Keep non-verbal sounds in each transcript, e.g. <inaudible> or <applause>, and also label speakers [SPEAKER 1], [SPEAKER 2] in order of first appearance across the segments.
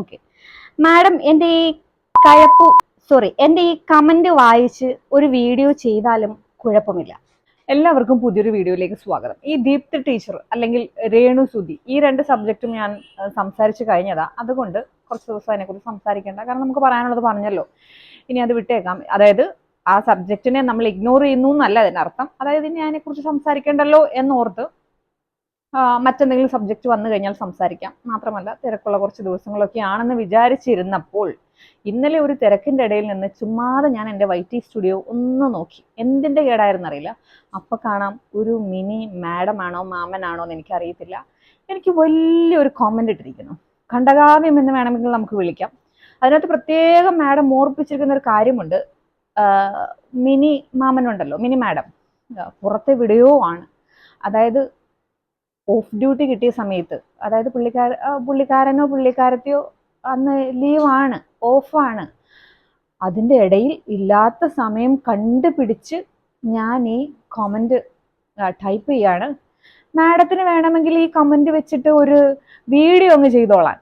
[SPEAKER 1] Okay madam എന്റെ ഈ കഴപ്പ് sorry എന്റെ ഈ കമന്റ് വായിച്ച് ഒരു വീഡിയോ ചെയ്താലും കുഴപ്പമില്ല.
[SPEAKER 2] എല്ലാവർക്കും പുതിയൊരു വീഡിയോയിലേക്ക് സ്വാഗതം. ഈ ദീപ്തി ടീച്ചർ അല്ലെങ്കിൽ രേണു സുധി ഈ രണ്ട് സബ്ജക്റ്റും ഞാൻ സംസാരിച്ചു കഴിഞ്ഞതാ. അതുകൊണ്ട് കുറച്ച് ദിവസം അതിനെക്കുറിച്ച് സംസാരിക്കേണ്ട. കാരണം നമുക്ക് പറയാനുള്ളത് പറഞ്ഞല്ലോ. ഇനി അത് വിട്ടേക്കാം. അതായത് ആ സബ്ജക്റ്റിനെ നമ്മൾ ഇഗ്നോർ ചെയ്യുന്നു എന്നല്ല അതിനർത്ഥം. അതായത് ഇനി അതിനെക്കുറിച്ച് സംസാരിക്കേണ്ടല്ലോ എന്നോർത്ത് മറ്റെന്തെങ്കിലും സബ്ജക്റ്റ് വന്നു കഴിഞ്ഞാൽ സംസാരിക്കാം. മാത്രമല്ല തിരക്കുള്ള കുറച്ച് ദിവസങ്ങളൊക്കെ ആണെന്ന് വിചാരിച്ചിരുന്നപ്പോൾ ഇന്നലെ ഒരു തിരക്കിന്റെ ഇടയിൽ നിന്ന് ചുമ്മാതെ ഞാൻ എന്റെ വൈറ്റി സ്റ്റുഡിയോ ഒന്ന് നോക്കി. എന്തിന്റെ കേടായിരുന്നറിയില്ല. അപ്പൊ കാണാം ഒരു മിനി മാഡം ആണോ മാമനാണോ എന്ന് എനിക്കറിയത്തില്ല. എനിക്ക് വലിയൊരു കോമന്റ് ഇട്ടിരിക്കുന്നു. ഖണ്ഡകാവ്യം എന്ന് വേണമെങ്കിൽ നമുക്ക് വിളിക്കാം. അതിനകത്ത് പ്രത്യേകം മാഡം ഓർപ്പിച്ചിരിക്കുന്ന ഒരു കാര്യമുണ്ട്. മിനി മാമനുണ്ടല്ലോ മിനി മാഡം പുറത്തെ വിടുകയോ ആണ്. അതായത് ഓഫ് ഡ്യൂട്ടി കിട്ടിയ സമയത്ത്. അതായത് പുള്ളിക്കാര പുള്ളിക്കാരനോ പുള്ളിക്കാരത്തെയോ അന്ന് ലീവാണ് ഓഫാണ് അതിന്റെ ഇടയിൽ ഇല്ലാത്ത സമയം കണ്ടുപിടിച്ച് ഞാൻ ഈ കമന്റ് ടൈപ്പ് ചെയ്യാണ്. മാഡത്തിന് വേണമെങ്കിൽ ഈ കമന്റ് വെച്ചിട്ട് ഒരു വീഡിയോ അങ്ങ് ചെയ്തോളാൻ.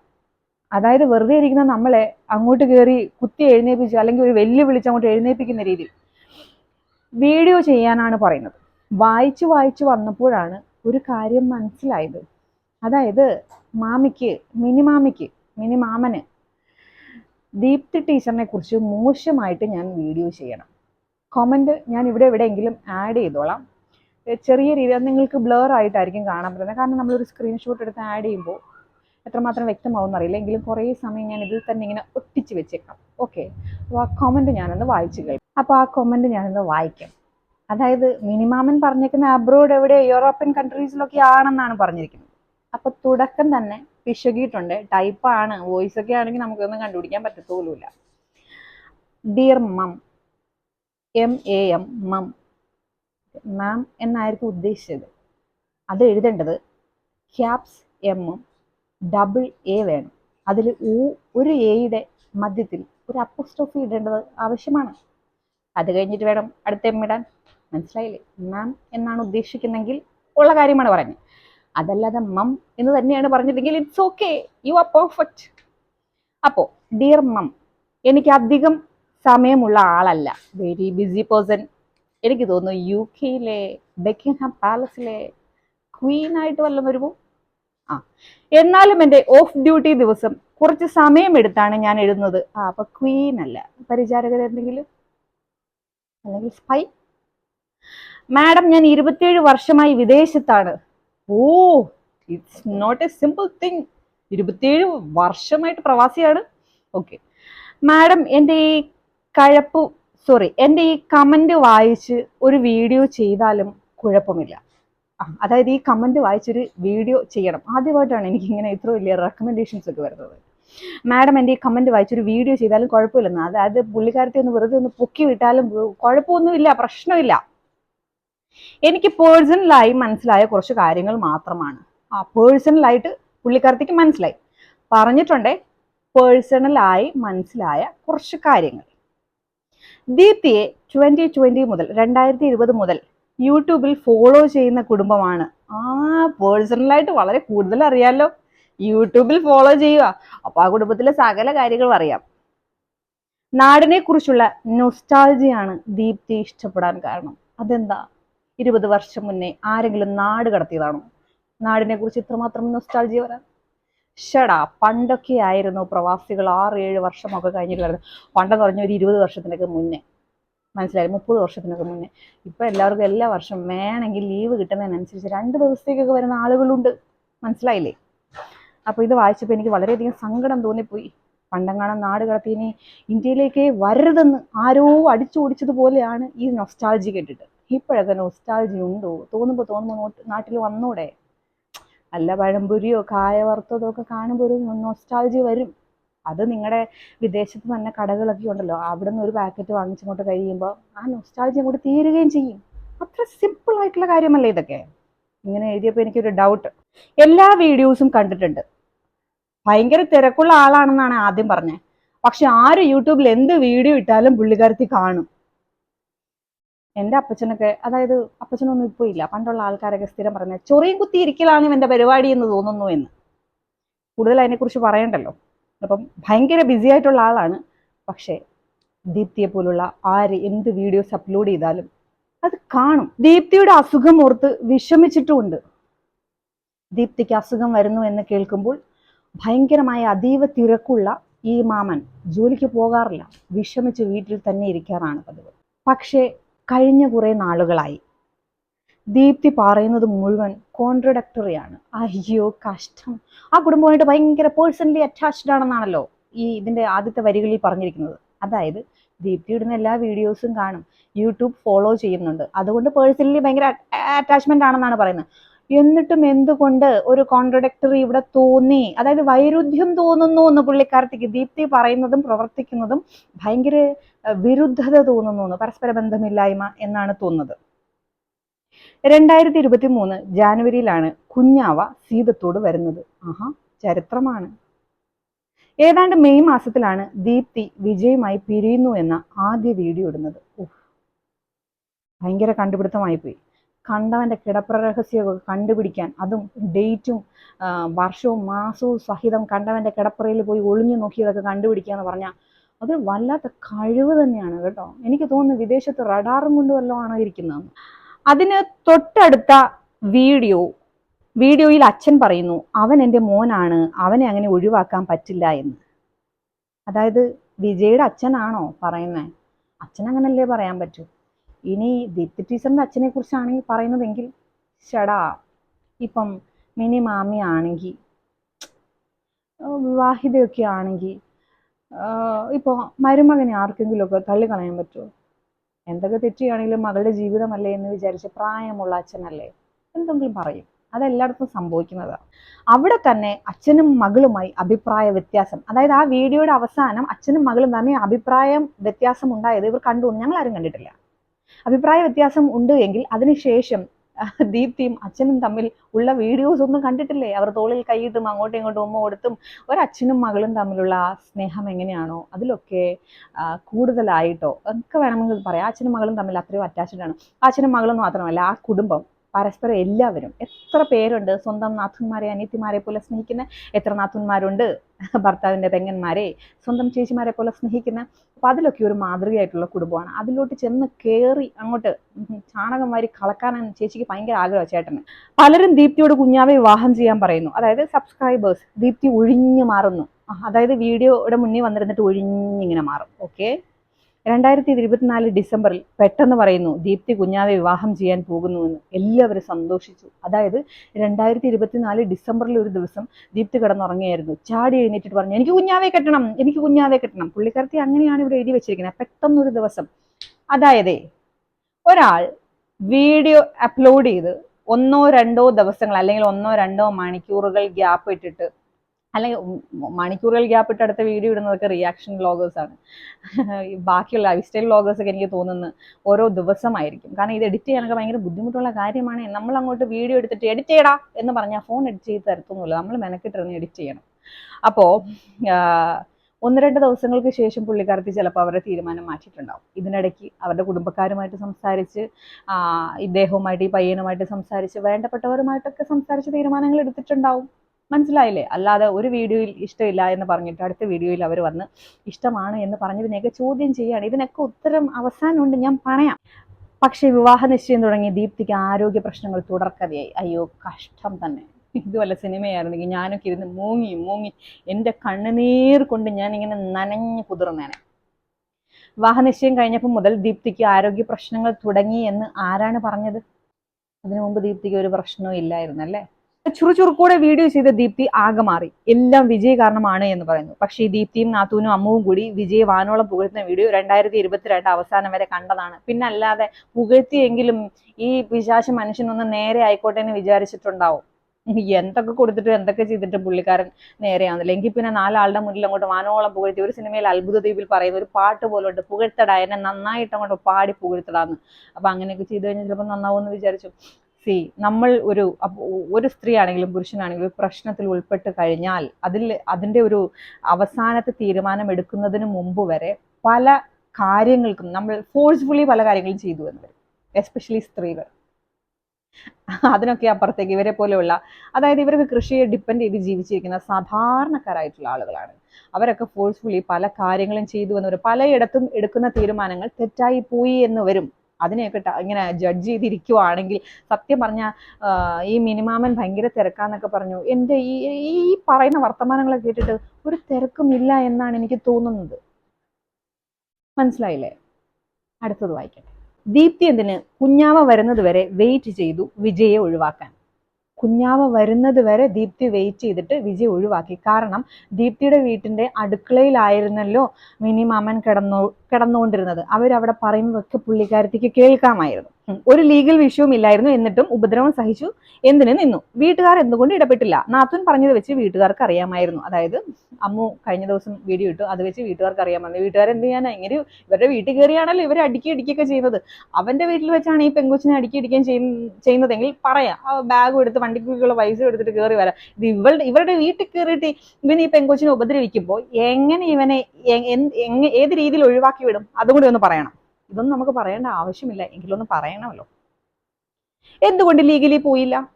[SPEAKER 2] അതായത് വെറുതെ ഇരിക്കുന്ന നമ്മളെ അങ്ങോട്ട് കയറി കുത്തി എഴുന്നേൽപ്പിച്ച് അല്ലെങ്കിൽ ഒരു വെല്ലു വിളിച്ച് അങ്ങോട്ട് എഴുന്നേൽപ്പിക്കുന്ന രീതിയിൽ വീഡിയോ ചെയ്യാനാണ് പറയുന്നത്. വായിച്ച് വായിച്ച് വന്നപ്പോഴാണ് ഒരു കാര്യം മനസ്സിലായത്. അതായത് മാമിക്ക് മിനി മാമിക്ക് മിനി മാമന് ദീപ്തി ടീച്ചറിനെ കുറിച്ച് മോശമായിട്ട് ഞാൻ വീഡിയോ ചെയ്യണം. കമന്റ് ഞാൻ ഇവിടെ എവിടെയെങ്കിലും ആഡ് ചെയ്തോളാം. ചെറിയ രീതിയിൽ നിങ്ങൾക്ക് ബ്ലർ ആയിട്ടായിരിക്കും കാണാൻ പറ്റുന്നത്. കാരണം നമ്മളൊരു സ്ക്രീൻഷോട്ട് എടുത്ത് ആഡ് ചെയ്യുമ്പോൾ എത്രമാത്രം വ്യക്തമാവും എന്നറിയില്ല എങ്കിലും കുറേ സമയം ഞാൻ ഇതിൽ തന്നെ ഇങ്ങനെ ഒട്ടിച്ച് വെച്ചേക്കാം. ഓക്കെ അപ്പോൾ ആ കോമന്റ് ഞാനൊന്ന് വായിച്ചു കഴിയും അപ്പോൾ ആ കോമന്റ് ഞാനൊന്ന് വായിക്കാം. അതായത് മിനിമാമൻ പറഞ്ഞിരിക്കുന്ന അബ്രോഡ് എവിടെ? യൂറോപ്യൻ കൺട്രീസിലൊക്കെ ആണെന്നാണ് പറഞ്ഞിരിക്കുന്നത്. അപ്പൊ തുടക്കം തന്നെ പിശകിയിട്ടുണ്ട്. ആണ്. വോയിസ് ഒക്കെ ആണെങ്കിൽ നമുക്കൊന്നും കണ്ടുപിടിക്കാൻ പറ്റത്തോലുമില്ല dear mam M A M mam ma'am എന്നായിരിക്കും ഉദ്ദേശിച്ചത്. അത് എഴുതേണ്ടത് ക്യാപ്സ് എമ്മും ഡബിൾ എ വേണം. അതിൽ ഊ ഒരു എയുടെ മധ്യത്തിൽ ഒരു അപ്പോസ്ട്രോഫി ഇടേണ്ടത് ആവശ്യമാണ്. അത് കഴിഞ്ഞിട്ട് വേണം അടുത്ത എം ഇടാൻ. മനസ്സിലായില്ലേ? മാം എന്നാണ് ഉദ്ദേശിക്കുന്നതെങ്കിൽ ഉള്ള കാര്യമാണ് പറഞ്ഞത് അതല്ലാതെ മം എന്ന് തന്നെയാണ് പറഞ്ഞതെങ്കിൽ it's okay you are perfect അപ്പോൾ ഡിയർ മം എനിക്ക് അധികം സമയമുള്ള ആളല്ല. വെരി ബിസി പേഴ്സൺ എനിക്ക് തോന്നുന്നു യു കെയിലെ ബെക്കിംഗ്ഹാം പാലസിലെ ക്വീൻ ആയിട്ട് വല്ലതും വരുമോ? ആ. എന്നാലും എന്റെ ഓഫ് ഡ്യൂട്ടി ദിവസം കുറച്ച് സമയമെടുത്താണ് ഞാൻ എഴുതുന്നത്. ആ അപ്പൊ ക്വീൻ അല്ല. പരിചാരകരെന്തെങ്കിലും? അല്ലെങ്കിൽ സ്പൈ മാഡം ഞാൻ ഇരുപത്തിയേഴ് വർഷമായി വിദേശത്താണ്. ഓ it's not a simple thing ഇരുപത്തിയേഴ് വർഷമായിട്ട് പ്രവാസിയാണ്. ഓക്കെ മാഡം എന്റെ ഈ കഴപ്പ് സോറി എന്റെ ഈ കമന്റ് വായിച്ച് ഒരു വീഡിയോ ചെയ്താലും കുഴപ്പമില്ല. ആ, അതായത് ഈ കമന്റ് വായിച്ചൊരു വീഡിയോ ചെയ്യണം. ആദ്യമായിട്ടാണ് എനിക്ക് ഇങ്ങനെ ഇത്ര വലിയ റെക്കമെൻഡേഷൻസ് ഒക്കെ വരുന്നത്. മാഡം എന്റെ ഈ കമന്റ് വായിച്ചൊരു വീഡിയോ ചെയ്താലും കുഴപ്പമില്ലെന്ന്. അതായത് പുള്ളിക്കാരത്തെ ഒന്ന് വെറുതെ ഒന്ന് പൊക്കി വിട്ടാലും കുഴപ്പമൊന്നുമില്ല പ്രശ്നമില്ല. എനിക്ക് പേഴ്സണലായി മനസ്സിലായ കുറച്ച് കാര്യങ്ങൾ മാത്രമാണ്. ആ പേഴ്സണലായിട്ട് പുള്ളിക്കാരത്തേക്ക് മനസ്സിലായി. പറഞ്ഞിട്ടുണ്ടേ പേഴ്സണലായി മനസ്സിലായ കുറച്ച് കാര്യങ്ങൾ. ദീപ്തിയെ ട്വന്റി ട്വന്റി മുതൽ രണ്ടായിരത്തി ഇരുപത് മുതൽ യൂട്യൂബിൽ ഫോളോ ചെയ്യുന്ന കുടുംബമാണ്. ആ പേഴ്സണലായിട്ട് വളരെ കൂടുതൽ അറിയാമല്ലോ യൂട്യൂബിൽ ഫോളോ ചെയ്യുക. അപ്പൊ ആ കുടുംബത്തിലെ സകല കാര്യങ്ങളും അറിയാം. നാടിനെ കുറിച്ചുള്ള നൊസ്റ്റാൾജിയാണ് ദീപ്തി ഇഷ്ടപ്പെടാൻ കാരണം. അതെന്താ? ഇരുപത് വർഷം മുന്നേ ആരെങ്കിലും നാട് കടത്തിയതാണോ? നാടിനെ കുറിച്ച് ഇത്രമാത്രം നൊസ്റ്റാൾജിയ വരാൻ? ഷടാ പണ്ടൊക്കെ ആയിരുന്നു പ്രവാസികൾ ആറ് ഏഴ് വർഷമൊക്കെ കഴിഞ്ഞിട്ട് വരുന്നത്. പണ്ടെന്ന് പറഞ്ഞ ഒരു ഇരുപത് വർഷത്തിനൊക്കെ മുന്നേ. മനസ്സിലായി? മുപ്പത് വർഷത്തിനൊക്കെ മുന്നേ. ഇപ്പൊ എല്ലാവർക്കും എല്ലാ വർഷം വേണമെങ്കിൽ ലീവ് കിട്ടുന്നതിനനുസരിച്ച് രണ്ട് ദിവസത്തേക്കൊക്കെ വരുന്ന ആളുകളുണ്ട്. മനസ്സിലായില്ലേ? അപ്പൊ ഇത് വായിച്ചപ്പോൾ എനിക്ക് വളരെയധികം സങ്കടം തോന്നിപ്പോയി. കാണാൻ നാട് കടത്തിയിനി ഇന്ത്യയിലേക്ക് വരരുതെന്ന് ആരോ അടിച്ചു ഓടിച്ചതുപോലെയാണ് ഈ നൊസ്റ്റാൾജി കേട്ടിട്ട്. ഇപ്പോഴൊക്കെ നൊസ്റ്റാൾജി ഉണ്ടോ? തോന്നുമ്പോൾ തോന്നുമ്പോൾ നാട്ടിൽ വന്നൂടെ? നല്ല പഴംപൊരിയോ കായ വറുത്തതോ ഒക്കെ കാണുമ്പോൾ ഒരു നോസ്റ്റാൾജി വരും. അത് നിങ്ങളുടെ വിദേശത്ത് തന്നെ കടകളൊക്കെ ഉണ്ടല്ലോ അവിടെ നിന്ന് ഒരു പാക്കറ്റ് വാങ്ങിച്ചിങ്ങോട്ട് കഴിയുമ്പോൾ ആ നോസ്റ്റാൾജി അങ്ങോട്ട് തീരുകയും ചെയ്യും. അത്ര സിമ്പിൾ ആയിട്ടുള്ള കാര്യമല്ലേ ഇതൊക്കെ? ഇങ്ങനെ എഴുതിയപ്പോൾ എനിക്കൊരു ഡൗട്ട് എല്ലാ വീഡിയോസും കണ്ടിട്ടുണ്ട്. ഭയങ്കര തിരക്കുള്ള ആളാണെന്നാണ് ആദ്യം പറഞ്ഞത് പക്ഷെ ആര് യൂട്യൂബിൽ എന്ത് വീഡിയോ ഇട്ടാലും പുള്ളിക്കാരത്തി കാണും. എന്റെ അപ്പച്ചനൊക്കെ അതായത് അപ്പച്ചനൊന്നും ഇപ്പോൾ ഇല്ല. പണ്ടുള്ള ആൾക്കാരൊക്കെ സ്ഥിരം പറഞ്ഞത് ചൊറിയും കുത്തി ഇരിക്കലാണ് ഇവന്റെ പരിപാടി എന്ന് തോന്നുന്നു എന്ന്. കൂടുതൽ അതിനെക്കുറിച്ച് പറയണ്ടല്ലോ. അപ്പം ഭയങ്കര ബിസി ആയിട്ടുള്ള ആളാണ്. പക്ഷേ ദീപ്തിയെ പോലുള്ള ആര് എന്ത് വീഡിയോസ് അപ്ലോഡ് ചെയ്താലും അത് കാണും. ദീപ്തിയുടെ അസുഖം ഓർത്ത് വിഷമിച്ചിട്ടുമുണ്ട്. ദീപ്തിക്ക് അസുഖം വരുന്നു എന്ന് കേൾക്കുമ്പോൾ ഭയങ്കരമായ അതീവ തിരക്കുള്ള ഈ മാമൻ ജോലിക്ക് പോകാറില്ല. വിഷമിച്ച് വീട്ടിൽ തന്നെ ഇരിക്കാറാണ് പതിവ്. പക്ഷേ കഴിഞ്ഞ കുറേ നാളുകളായി. ദീപ്തി പറയുന്നത് മുഴുവൻ കോൺട്രഡക്ടറിയാണ് അയ്യോ കഷ്ടം. ആ കുടുംബമായിട്ട് ഭയങ്കര പേഴ്സണലി അറ്റാച്ച്ഡ് ആണെന്നാണല്ലോ ഈ ഇതിന്റെ ആദ്യത്തെ വരികളിൽ പറഞ്ഞിരിക്കുന്നത്. അതായത് ദീപ്തി ഇടുന്ന എല്ലാ വീഡിയോസും കാണും. യൂട്യൂബ് ഫോളോ ചെയ്യുന്നുണ്ട്. അതുകൊണ്ട് പേഴ്സണലി ഭയങ്കര അറ്റാച്ച്മെന്റ് ആണെന്നാണ് പറയുന്നത്. എന്നിട്ടും എന്തുകൊണ്ട് ഒരു കോൺട്രഡക്ടറി ഇവിടെ തോന്നി? അതായത് വൈരുദ്ധ്യം തോന്നുന്നു എന്ന് പുള്ളിക്കാർത്തിക്ക് ദീപ്തി പറയുന്നതും പ്രവർത്തിക്കുന്നതും ഭയങ്കര വിരുദ്ധത തോന്നുന്നു. പരസ്പര ബന്ധമില്ലായ്മ എന്നാണ് തോന്നുന്നത്. രണ്ടായിരത്തി ഇരുപത്തി മൂന്ന് ജാനുവരിയിലാണ് കുഞ്ഞാവ സീതത്തോട് വരുന്നത്. ആഹാ ചരിത്രമാണ്. ഏതാണ്ട് മെയ് മാസത്തിലാണ് ദീപ്തി വിജയമായി പിരിയുന്നു എന്ന ആദ്യ വീഡിയോ ഇടുന്നത്. ഭയങ്കര കണ്ടുപിടുത്തമായി പോയി. കണ്ടവന്റെ കിടപ്പറ രഹസ്യമൊക്കെ കണ്ടുപിടിക്കാൻ അതും ഡേറ്റും വർഷവും മാസവും സഹിതം കണ്ടവന്റെ കിടപ്പറയിൽ പോയി ഒളിഞ്ഞു നോക്കിയതൊക്കെ കണ്ടുപിടിക്കുക എന്ന് പറഞ്ഞാൽ അത് വല്ലാത്ത കഴിവ് തന്നെയാണ് കേട്ടോ. എനിക്ക് തോന്നുന്നു വിദേശത്ത് റഡാറും കൊണ്ട് വല്ലതും ഇരിക്കുന്നതെന്ന്. അതിന് തൊട്ടടുത്ത വീഡിയോ വീഡിയോയിൽ അച്ഛൻ പറയുന്നു അവൻ എന്റെ മോനാണ് അവനെ അങ്ങനെ ഒഴിവാക്കാൻ പറ്റില്ല എന്ന്. അതായത് വിജയുടെ അച്ഛനാണോ പറയുന്നത് അച്ഛൻ അങ്ങനല്ലേ പറയാൻ പറ്റൂ. ഇനി ദീപ്തി ടീച്ചറിന്റെ അച്ഛനെ കുറിച്ചാണെങ്കിൽ പറയുന്നതെങ്കിൽ ഷടാ ഇപ്പം മിനി മാമി ആണെങ്കിൽ വിവാഹിതയൊക്കെ ആണെങ്കിൽ ഇപ്പോൾ മരുമകനെ ആർക്കെങ്കിലുമൊക്കെ തള്ളിക്കളയാൻ പറ്റുമോ എന്തൊക്കെ തെറ്റിയാണെങ്കിലും മകളുടെ ജീവിതമല്ലേ എന്ന് വിചാരിച്ച് പ്രായമുള്ള അച്ഛനല്ലേ? എന്തെങ്കിലും പറയും. അതെല്ലായിടത്തും സംഭവിക്കുന്നതാണ് അവിടെ തന്നെ അച്ഛനും മകളുമായി അഭിപ്രായ വ്യത്യാസം. അതായത് ആ വീഡിയോയുടെ അവസാനം അച്ഛനും മകളും തമ്മിൽ അഭിപ്രായം വ്യത്യാസം ഉണ്ടായത് ഇവർ കണ്ടു ഞങ്ങൾ ആരും കണ്ടിട്ടില്ല. അഭിപ്രായ വ്യത്യാസം ഉണ്ട് എങ്കിൽ അതിനുശേഷം <laughs> ദീപ്തിയും അച്ഛനും തമ്മിൽ ഉള്ള വീഡിയോസ് ഒന്നും കണ്ടിട്ടില്ലേ? അവർ തോളിൽ കൈയിട്ടും അങ്ങോട്ടും ഇങ്ങോട്ടും ഉമ്മ കൊടുത്തും ഒരച്ഛനും മകളും തമ്മിലുള്ള ആ സ്നേഹം എങ്ങനെയാണോ അതിലൊക്കെ കൂടുതലായിട്ടോ? ഒക്കെ വേണമെങ്കിൽ പറയാം. അച്ഛനും മകളും തമ്മിൽ അത്രയും അറ്റാച്ച്ഡ് ആണ്. അച്ഛനും മകളും മാത്രമല്ല ആ കുടുംബം പരസ്പരം എല്ലാവരും എത്ര പേരുണ്ട്? സ്വന്തം നാഥന്മാരെ അനിയത്തിമാരെ പോലെ സ്നേഹിക്കുന്ന എത്ര നാഥന്മാരുണ്ട് ഭർത്താവിന്റെ പെങ്ങന്മാരെ സ്വന്തം ചേച്ചിമാരെ പോലെ സ്നേഹിക്കുന്ന അപ്പോൾ അതിലൊക്കെ ഒരു മാതൃകയായിട്ടുള്ള കുടുംബമാണ്. അതിലോട്ട് ചെന്ന് കയറി അങ്ങോട്ട് ചാണകം വാരി കളക്കാനാണ് ചേച്ചിക്ക് ഭയങ്കര ആഗ്രഹം ചേട്ടന്. പലരും ദീപ്തിയോട് കുഞ്ഞാവെ വിവാഹം ചെയ്യാൻ പറയുന്നു. അതായത് സബ്സ്ക്രൈബേഴ്സ് ദീപ്തി ഒഴിഞ്ഞു മാറുന്നു. അതായത് വീഡിയോയുടെ മുന്നിൽ വന്നിരുന്നിട്ട് ഒഴിഞ്ഞിങ്ങനെ മാറും. ഓക്കെ രണ്ടായിരത്തി ഇരുപത്തിനാല് ഡിസംബറിൽ പെട്ടെന്ന് പറയുന്നു ദീപ്തി കുഞ്ഞാവെ വിവാഹം ചെയ്യാൻ പോകുന്നുവെന്ന് എല്ലാവരും സന്തോഷിച്ചു. അതായത് രണ്ടായിരത്തി ഇരുപത്തിനാല് ഡിസംബറിൽ ഒരു ദിവസം ദീപ്തി കിടന്നുറങ്ങിയായിരുന്നു ചാടി എഴുന്നേറ്റിട്ട് പറഞ്ഞു എനിക്ക് കുഞ്ഞാവെ കെട്ടണം എനിക്ക് കുഞ്ഞാവെ കെട്ടണം. പുള്ളിക്കാരത്തി അങ്ങനെയാണ് ഇവിടെ എഴുതി വെച്ചിരിക്കുന്നത്. പെട്ടെന്നൊരു ദിവസം അതായത് ഒരാൾ വീഡിയോ അപ്ലോഡ് ചെയ്ത് ഒന്നോ രണ്ടോ ദിവസങ്ങൾ അല്ലെങ്കിൽ ഒന്നോ രണ്ടോ മണിക്കൂറുകൾ ഗ്യാപ്പ് ഇട്ടിട്ട് അല്ലെങ്കിൽ മണിക്കൂറുകൾ ഗ്യാപ്പ് ഇട്ട് അടുത്ത വീഡിയോ ഇടുന്നതൊക്കെ റിയാക്ഷൻ വ്ളോഗേഴ്സ് ആണ്. ബാക്കിയുള്ള ലൈഫ് സ്റ്റൈൽ വ്ളോഗേഴ്സൊക്കെ എനിക്ക് തോന്നുന്നു ഓരോ ദിവസമായിരിക്കും. കാരണം ഇത് എഡിറ്റ് ചെയ്യാനൊക്കെ ഭയങ്കര ബുദ്ധിമുട്ടുള്ള കാര്യമാണ്. നമ്മൾ അങ്ങോട്ട് വീഡിയോ എടുത്തിട്ട് എഡിറ്റ് ചെയ്യടാ എന്ന് പറഞ്ഞാൽ ഫോൺ എഡിറ്റ് ചെയ്ത് തരത്തൊന്നുമില്ല. നമ്മൾ മെനക്കിട്ടിരുന്ന് എഡിറ്റ് ചെയ്യണം. അപ്പോൾ ഒന്ന് രണ്ട് ദിവസങ്ങൾക്ക് ശേഷം പുള്ളിക്കാരത്തി ചിലപ്പോൾ അവരുടെ തീരുമാനം മാറ്റിയിട്ടുണ്ടാവും. ഇതിനിടയ്ക്ക് അവരുടെ കുടുംബക്കാരുമായിട്ട് സംസാരിച്ച് ഇദ്ദേഹവുമായിട്ട് ഈ പയ്യനുമായിട്ട് സംസാരിച്ച് വേണ്ടപ്പെട്ടവരുമായിട്ടൊക്കെ സംസാരിച്ച് തീരുമാനങ്ങൾ എടുത്തിട്ടുണ്ടാവും. മനസ്സിലായില്ലേ? അല്ലാതെ ഒരു വീഡിയോയിൽ ഇഷ്ടമില്ല എന്ന് പറഞ്ഞിട്ട് അടുത്ത വീഡിയോയിൽ അവർ വന്ന് ഇഷ്ടമാണ് എന്ന് പറഞ്ഞതിനെയൊക്കെ ചോദ്യം ചെയ്യാണ്. ഇതിനൊക്കെ ഉത്തരം അവസാനമുണ്ട് ഞാൻ പറയാം. പക്ഷേ വിവാഹ നിശ്ചയം തുടങ്ങി ദീപ്തിക്ക് ആരോഗ്യ പ്രശ്നങ്ങൾ തുടർക്കഥയായി. അയ്യോ കഷ്ടം തന്നെ. ഇതുപോലെ സിനിമയായിരുന്നെങ്കിൽ ഞാനൊക്കെ ഇരുന്ന് മൂങ്ങി മൂങ്ങി എന്റെ കണ്ണുനീർ കൊണ്ട് ഞാനിങ്ങനെ നനഞ്ഞു കുതിർന്നേനെ. വിവാഹ നിശ്ചയം കഴിഞ്ഞപ്പോൾ മുതൽ ദീപ്തിക്ക് ആരോഗ്യ പ്രശ്നങ്ങൾ തുടങ്ങി എന്ന് ആരാണ് പറഞ്ഞത്? അതിനു മുമ്പ് ദീപ്തിക്ക് ഒരു പ്രശ്നവും ഇല്ലായിരുന്നു അല്ലേ? ചുറുചുറുക്കൂടെ വീഡിയോ ചെയ്ത ദീപ്തി ആകെ മാറി. എല്ലാം വിജയ് കാരണമാണ് എന്ന് പറയുന്നു. പക്ഷെ ദീപ്തിയും നാത്തൂനും അമ്മുവും കൂടി വിജയ് വാനോളം പുകഴ്ത്തുന്ന വീഡിയോ രണ്ടായിരത്തി ഇരുപത്തിരണ്ട് അവസാനം വരെ കണ്ടതാണ്. പിന്നെ അല്ലാതെ പുകഴ്ത്തിയെങ്കിലും ഈ പിശാശ മനുഷ്യനൊന്ന് നേരെ ആയിക്കോട്ടെ എന്ന് വിചാരിച്ചിട്ടുണ്ടാവും. എന്തൊക്കെ കൊടുത്തിട്ട് എന്തൊക്കെ ചെയ്തിട്ട് പുള്ളിക്കാരൻ നേരെയാവുന്നില്ല എങ്കിൽ പിന്നെ നാലാളുടെ മുന്നിൽ അങ്ങോട്ട് വാനോളം പുകഴ്ത്തി ഒരു സിനിമയിൽ അത്ഭുത ദ്വീപിൽ പറയുന്ന ഒരു പാട്ട് പോലെ ഉണ്ട്. പുകഴ്ത്തട എന്നെ നന്നായിട്ട് അങ്ങോട്ട് പാടി പുകഴ്ത്തടാന്ന്. അപ്പൊ അങ്ങനെയൊക്കെ ചെയ്തു കഴിഞ്ഞാൽ ചിലപ്പോൾ നന്നാവും എന്ന് വിചാരിച്ചു. സി നമ്മൾ ഒരു ഒരു സ്ത്രീ ആണെങ്കിലും പുരുഷനാണെങ്കിലും പ്രശ്നത്തിൽ ഉൾപ്പെട്ട് കഴിഞ്ഞാൽ അതിൽ അതിന്റെ ഒരു അവസാനത്തെ തീരുമാനം എടുക്കുന്നതിന് മുമ്പ് വരെ പല കാര്യങ്ങൾക്കും നമ്മൾ ഫോഴ്സ്ഫുള്ളി പല കാര്യങ്ങളും ചെയ്തു എന്ന് വരും. എസ്പെഷ്യലി സ്ത്രീകൾ. അതിനൊക്കെ അപ്പുറത്തേക്ക് ഇവരെ പോലെയുള്ള അതായത് ഇവർക്ക് കൃഷിയെ ഡിപ്പെൻഡ് ചെയ്ത് ജീവിച്ചിരിക്കുന്ന സാധാരണക്കാരായിട്ടുള്ള ആളുകളാണ്. അവരൊക്കെ ഫോഴ്സ്ഫുള്ളി പല കാര്യങ്ങളും ചെയ്തു എന്നവർ പലയിടത്തും എടുക്കുന്ന തീരുമാനങ്ങൾ തെറ്റായി പോയി എന്ന് വരും. അതിനെയൊക്കെ ഇങ്ങനെ ജഡ്ജ് ചെയ്തിരിക്കുവാണെങ്കിൽ സത്യം പറഞ്ഞ ഈ മിനിമാമൻ ഭയങ്കര തിരക്കാന്നൊക്കെ പറഞ്ഞു. എന്റെ ഈ ഈ പറയുന്ന വർത്തമാനങ്ങളെ കേട്ടിട്ട് ഒരു തിരക്കുമില്ല എന്നാണ് എനിക്ക് തോന്നുന്നത്. മനസ്സിലായില്ലേ? അടുത്തത് വായിക്കട്ടെ. ദീപ്തി എന്തിന് കുഞ്ഞാവ വരുന്നത് വരെ വെയിറ്റ് ചെയ്തു വിജയെ ഒഴിവാക്കാൻ. കുഞ്ഞാവ വരുന്നത് വരെ ദീപ്തി വെയിറ്റ് ചെയ്തിട്ട് വിജി ഒഴിവാക്കി കാരണം ദീപ്തിയുടെ വീട്ടിന്റെ അടുക്കളയിലായിരുന്നല്ലോ മിനി മാമൻ കിടന്നു കിടന്നുകൊണ്ടിരുന്നത് അവരവിടെ പറയുന്നതൊക്കെ പുള്ളിക്കാരത്തിക്ക് കേൾക്കാമായിരുന്നു. ഒരു ലീഗൽ വിഷയവും ഇല്ലായിരുന്നു എന്നിട്ടും ഉപദ്രവം സഹിച്ചു എന്തിനു നിന്നു? വീട്ടുകാർ എന്തുകൊണ്ട് ഇടപെട്ടില്ല? നാത്തുൻ പറഞ്ഞത് വെച്ച് വീട്ടുകാർക്ക് അറിയാമായിരുന്നു. അതായത് അമ്മു കഴിഞ്ഞ ദിവസം വീഡിയോ ഇട്ടു. അത് വെച്ച് വീട്ടുകാർക്ക് അറിയാമായിരുന്നു. വീട്ടുകാർ എന്ത് ചെയ്യാനാ? ഇങ്ങനെ ഇവരുടെ വീട്ടിൽ കയറിയാണല്ലോ ഇവരെ അടുക്കി ഇടിക്കുകയൊക്കെ ചെയ്യുന്നത്. അവന്റെ വീട്ടിൽ വെച്ചാണ് ഈ പെങ്കൊച്ചിനെ അടുക്കി ഇടിക്കുകയും ചെയ്യുന്ന- ചെയ്യുന്നതെങ്കിൽ പറയാം. ബാഗും എടുത്ത് വണ്ടിക്കുള്ള പൈസ എടുത്തിട്ട് കയറി വരാം. ഇത് ഇവളുടെ ഇവരുടെ വീട്ടിൽ കയറിയിട്ട് ഇവൻ ഈ പെങ്കൊച്ചിനെ ഉപദ്രവിക്കുമ്പോൾ എങ്ങനെ ഇവനെ ഏത് രീതിയിൽ ഒഴിവാക്കി വിടും? അതും ഒന്ന് പറയണം. ഇതൊന്നും നമുക്ക് പറയേണ്ട ആവശ്യമില്ല. എങ്കിലൊന്ന് പറയണമല്ലോ. എന്തുകൊണ്ട് ലീഗലി പോയില്ല?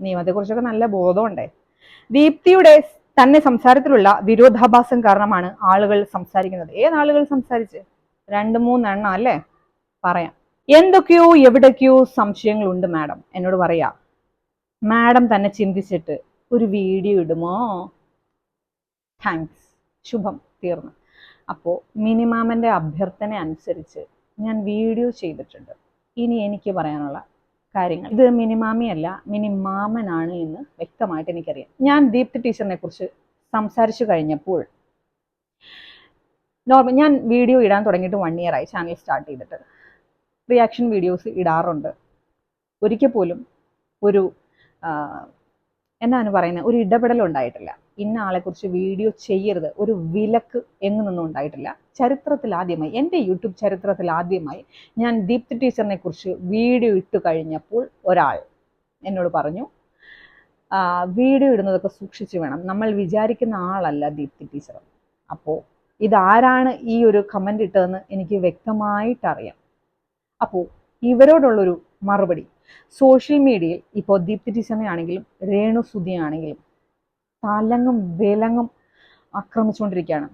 [SPEAKER 2] നിയമത്തെക്കുറിച്ചൊക്കെ നല്ല ബോധമുണ്ടേ. ദീപ്തിയുടെ തന്നെ സംസാരത്തിലുള്ള വിരോധാഭാസം കാരണമാണ് ആളുകൾ സംസാരിക്കുന്നത്. ഏതാളുകൾ സംസാരിച്ച്? രണ്ട് മൂന്നെണ്ണം അല്ലേ? പറയാം. എന്തൊക്കെയോ എവിടൊക്കെയോ സംശയങ്ങളുണ്ട് മാഡം. എന്നോട് പറയാ. മാഡം തന്നെ ചിന്തിച്ചിട്ട് ഒരു വീഡിയോ ഇടുമോ? താങ്ക്സ് ശുഭം. തീർന്നു. അപ്പോൾ മിനിമാമന്റെ അഭ്യർത്ഥന അനുസരിച്ച് ഞാൻ വീഡിയോ ചെയ്തിട്ടുണ്ട്. ഇനി എനിക്ക് പറയാനുള്ള കാര്യങ്ങൾ. ഇത് മിനിമാമിയല്ല മിനിമാമനാണ് എന്ന് വ്യക്തമായിട്ട് എനിക്കറിയാം. ഞാൻ ദീപ്തി ടീച്ചറിനെ കുറിച്ച് സംസാരിച്ചു കഴിഞ്ഞപ്പോൾ നോർമൽ ഞാൻ വീഡിയോ ഇടാൻ തുടങ്ങിയിട്ട് വൺ ഇയർ ആയി ചാനൽ സ്റ്റാർട്ട് ചെയ്തിട്ട്. റിയാക്ഷൻ വീഡിയോസ് ഇടാറുണ്ട്. ഒരിക്കൽ പോലും ഒരു എന്നാണ് പറയുന്നത്? ഒരു ഇടപെടൽ ഉണ്ടായിട്ടില്ല ഇന്ന ആളെക്കുറിച്ച് വീഡിയോ ചെയ്യരുത്. ഒരു വിലക്ക് എങ്ങു നിന്നും ഉണ്ടായിട്ടില്ല. ചരിത്രത്തിൽ ആദ്യമായി എന്റെ യൂട്യൂബ് ചരിത്രത്തിൽ ആദ്യമായി ഞാൻ ദീപ്തി ടീച്ചറിനെ കുറിച്ച് വീഡിയോ ഇട്ട് കഴിഞ്ഞപ്പോൾ ഒരാൾ എന്നോട് പറഞ്ഞു "ആ, വീഡിയോ ഇടുന്നതൊക്കെ സൂക്ഷിച്ചു വേണം. നമ്മൾ വിചാരിക്കുന്ന ആളല്ല ദീപ്തി ടീച്ചർ. അപ്പോൾ ഇതാരാണ് ഈ ഒരു കമന്റ് ഇട്ടതെന്ന് എനിക്ക് വ്യക്തമായിട്ടറിയാം. അപ്പോൾ ഇവരോടുള്ളൊരു മറുപടി. സോഷ്യൽ മീഡിയയിൽ ഇപ്പോൾ ദീപ്തി ടീച്ചറിനെ ആണെങ്കിലും രേണു സുധി ആണെങ്കിലും തലങ്ങും വിലങ്ങും ആക്രമിച്ചുകൊണ്ടിരിക്കുകയാണ്.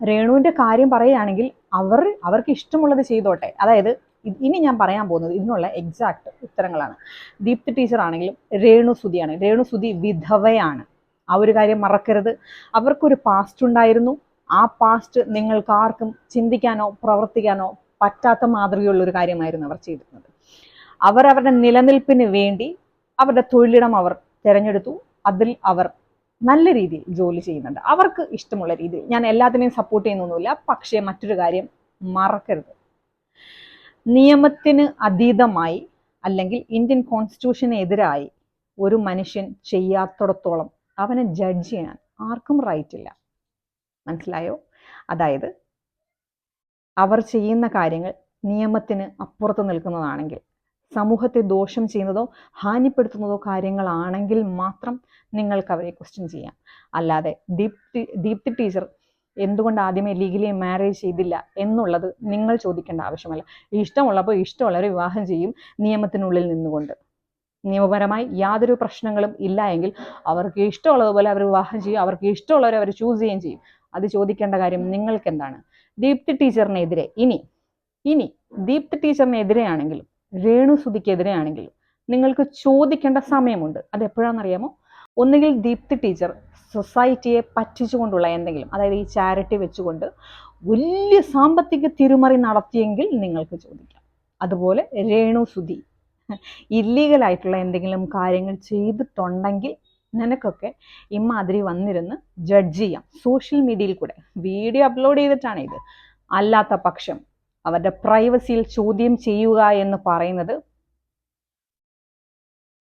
[SPEAKER 2] രേണുവിന്റെ കാര്യം പറയുകയാണെങ്കിൽ അവർ അവർക്ക് ഇഷ്ടമുള്ളത് ചെയ്തോട്ടെ. അതായത് ഇനി ഞാൻ പറയാൻ പോകുന്നത് ഇതിനുള്ള എക്സാക്ട് ഉത്തരങ്ങളാണ്. ദീപ്തി ടീച്ചർ ആണെങ്കിലും രേണു സുതിയാണ് രേണു സുതി വിധവയാണ്. ആ ഒരു കാര്യം മറക്കരുത്. അവർക്കൊരു പാസ്റ്റ് ഉണ്ടായിരുന്നു. ആ പാസ്റ്റ് നിങ്ങൾക്ക് ആർക്കും ചിന്തിക്കാനോ പ്രവർത്തിക്കാനോ പറ്റാത്ത മാതൃകയുള്ള ഒരു കാര്യമായിരുന്നു അവർ ചെയ്തിരുന്നത്. അവർ അവരുടെ നിലനിൽപ്പിന് വേണ്ടി അവരുടെ തൊഴിലിടം അവർ തിരഞ്ഞെടുത്തു. അതിൽ അവർ നല്ല രീതിയിൽ ജോലി ചെയ്യുന്നുണ്ട്. അവർക്ക് ഇഷ്ടമുള്ള രീതിയിൽ. ഞാൻ എല്ലാത്തിനെയും സപ്പോർട്ട് ചെയ്യുന്നൊന്നുമില്ല. പക്ഷേ മറ്റൊരു കാര്യം മറക്കരുത്. നിയമത്തിന് അതീതമായി അല്ലെങ്കിൽ ഇന്ത്യൻ കോൺസ്റ്റിറ്റ്യൂഷന് എതിരായി ഒരു മനുഷ്യൻ ചെയ്യാത്തിടത്തോളം അവനെ ജഡ്ജ് ചെയ്യാൻ ആർക്കും റൈറ്റ് ഇല്ല. മനസ്സിലായോ? അതായത് അവർ ചെയ്യുന്ന കാര്യങ്ങൾ നിയമത്തിന് അപ്പുറത്ത് നിൽക്കുന്നതാണെങ്കിൽ സമൂഹത്തെ ദോഷം ചെയ്യുന്നതോ ഹാനിപ്പെടുത്തുന്നതോ കാര്യങ്ങളാണെങ്കിൽ മാത്രം നിങ്ങൾക്ക് അവരെ ക്വസ്റ്റ്യൻ ചെയ്യാം. അല്ലാതെ ദീപ്തി ദീപ്തി ടീച്ചർ എന്തുകൊണ്ട് ആദ്യമേ ലീഗലി മാരേജ് ചെയ്തില്ല എന്നുള്ളത് നിങ്ങൾ ചോദിക്കേണ്ട ആവശ്യമല്ല. ഇഷ്ടമുള്ളപ്പോൾ ഇഷ്ടമുള്ളവരെ വിവാഹം ചെയ്യും നിയമത്തിനുള്ളിൽ നിന്നുകൊണ്ട്. നിയമപരമായി യാതൊരു പ്രശ്നങ്ങളും ഇല്ല എങ്കിൽ അവർക്ക് ഇഷ്ടമുള്ളതുപോലെ അവർ വിവാഹം ചെയ്യും അവർക്ക് ഇഷ്ടമുള്ളവരെ അവർ ചൂസ് ചെയ്യുകയും ചെയ്യും. അത് ചോദിക്കേണ്ട കാര്യം നിങ്ങൾക്ക് എന്താണ് ദീപ്തി ടീച്ചറിനെതിരെ ഇനി ഇനി ദീപ്തി ടീച്ചറിനെതിരെ ആണെങ്കിലും രേണു സുധിക്കെതിരെ ആണെങ്കിലും നിങ്ങൾക്ക് ചോദിക്കേണ്ട സമയമുണ്ട്. അത് എപ്പോഴാണെന്നറിയാമോ ഒന്നുകിൽ ദീപ്തി ടീച്ചർ സൊസൈറ്റിയെ പറ്റിച്ചുകൊണ്ടുള്ള എന്തെങ്കിലും അതായത് ഈ ചാരിറ്റി വെച്ചുകൊണ്ട് വലിയ സാമ്പത്തിക തിരുമറി നടത്തിയെങ്കിൽ നിങ്ങൾക്ക് ചോദിക്കാം. അതുപോലെ രേണു സുധി ഇല്ലീഗലായിട്ടുള്ള എന്തെങ്കിലും കാര്യങ്ങൾ ചെയ്തിട്ടുണ്ടെങ്കിൽ നിനക്കൊക്കെ ഇമാതിരി വന്നിരുന്ന് ജഡ്ജ് ചെയ്യാം. സോഷ്യൽ മീഡിയയിൽ കൂടെ. വീഡിയോ അപ്ലോഡ് ചെയ്തിട്ടാണ് ഇത്. അല്ലാത്ത പക്ഷം അവരുടെ പ്രൈവസിയിൽ ചോദ്യം ചെയ്യുക എന്ന് പറയുന്നത്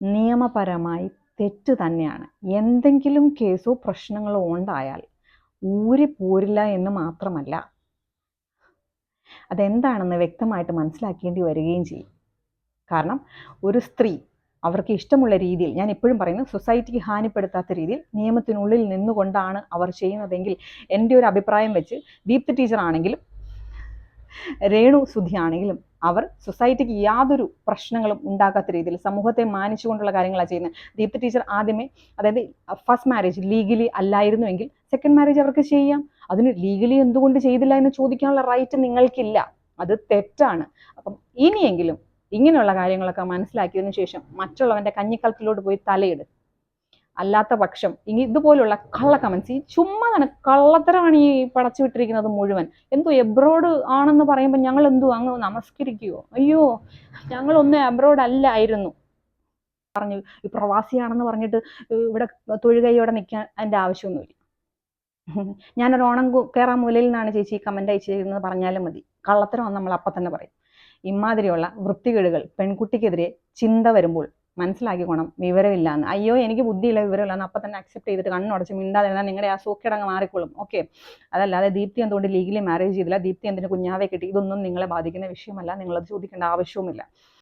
[SPEAKER 2] നിയമപരമായി തെറ്റ് തന്നെയാണ്. എന്തെങ്കിലും കേസോ പ്രശ്നങ്ങളോ ഉണ്ടായാൽ ഊരി പോരില്ല എന്ന് മാത്രമല്ല അതെന്താണെന്ന് വ്യക്തമായിട്ട് മനസ്സിലാക്കേണ്ടി വരികയും ചെയ്യും. കാരണം ഒരു സ്ത്രീ അവർക്ക് ഇഷ്ടമുള്ള രീതിയിൽ ഞാൻ എപ്പോഴും പറയുന്നു സൊസൈറ്റിക്ക് ഹാനിപ്പെടുത്താത്ത രീതിയിൽ നിയമത്തിനുള്ളിൽ നിന്നുകൊണ്ടാണ് അവർ ചെയ്യുന്നതെങ്കിൽ എന്റെ ഒരു അഭിപ്രായം വെച്ച് ദീപ്തി ടീച്ചർ ആണെങ്കിലും രേണു സുധിയാണെങ്കിലും അവർ സൊസൈറ്റിക്ക് യാതൊരു പ്രശ്നങ്ങളും ഉണ്ടാക്കാത്ത രീതിയിൽ സമൂഹത്തെ മാനിച്ചുകൊണ്ടുള്ള കാര്യങ്ങളാണ് ചെയ്യുന്നത്. ദീപ്തി ടീച്ചർ ആദ്യമേ അതായത് ഫസ്റ്റ് മാരേജ് ലീഗലി അല്ലായിരുന്നുവെങ്കിൽ സെക്കൻഡ് മാരേജ് അവർക്ക് ചെയ്യാം. അതിന് ലീഗലി എന്തുകൊണ്ട് ചെയ്തില്ല എന്ന് ചോദിക്കാനുള്ള റൈറ്റ് നിങ്ങൾക്കില്ല. അത് തെറ്റാണ്. അപ്പം ഇനിയെങ്കിലും ഇങ്ങനെയുള്ള കാര്യങ്ങളൊക്കെ മനസ്സിലാക്കിയതിനു ശേഷം മറ്റുള്ളവന്റെ കഞ്ഞിക്കലത്തിലോട്ട് പോയി തലയിട് അല്ലാത്ത പക്ഷം ഇനി ഇതുപോലുള്ള കള്ള കമൻസ് ഈ ചുമ്മാതാണ് കള്ളത്തരമാണ് ഈ പടച്ചു വിട്ടിരിക്കുന്നത് മുഴുവൻ. എന്തോ എബ്രോഡ് ആണെന്ന് പറയുമ്പോൾ ഞങ്ങൾ എന്തോ അങ്ങ് നമസ്കരിക്കുവോ അയ്യോ ഞങ്ങളൊന്നും എബ്രോഡ് അല്ലായിരുന്നു. പറഞ്ഞു ഈ പ്രവാസിയാണെന്ന് പറഞ്ഞിട്ട് ഇവിടെ തൊഴുകയോടെ നിൽക്കാൻ അതിന്റെ ആവശ്യമൊന്നുമില്ല. ഞാനൊരു ഓണം കയറാൻ മൂലയിൽ നിന്നാണ് ചേച്ചി കമന്റ് അയച്ചിരുന്നത് പറഞ്ഞാലും മതി. കള്ളത്തരം നമ്മൾ അപ്പം തന്നെ പറയും. ഇമാതിരിയുള്ള വൃത്തികേടുകൾ പെൺകുട്ടിക്കെതിരെ ചിന്ത വരുമ്പോൾ മനസ്സിലാക്കിക്കോണം വിവരമില്ല എന്ന് അയ്യോ എനിക്ക് ബുദ്ധിയില്ല വിവരമില്ല എന്ന് അപ്പം തന്നെ അക്സെപ്റ്റ് ചെയ്തിട്ട് കണ്ണുടച്ച് മിണ്ടാതിരുന്നാൽ നിങ്ങളുടെ ആ സൂക്കേടങ്ങ് മാറിക്കോളും. ഓക്കെ അതല്ലാതെ ദീപ്തി എന്തുകൊണ്ട് ലീഗലി മാരേജ് ചെയ്തില്ല? ദീപ്തി എന്തിന് കുഞ്ഞാവെ കിട്ടി? ഇതൊന്നും നിങ്ങളെ ബാധിക്കുന്ന വിഷയമല്ല. നിങ്ങളത് ചോദിക്കേണ്ട ആവശ്യവുമില്ല.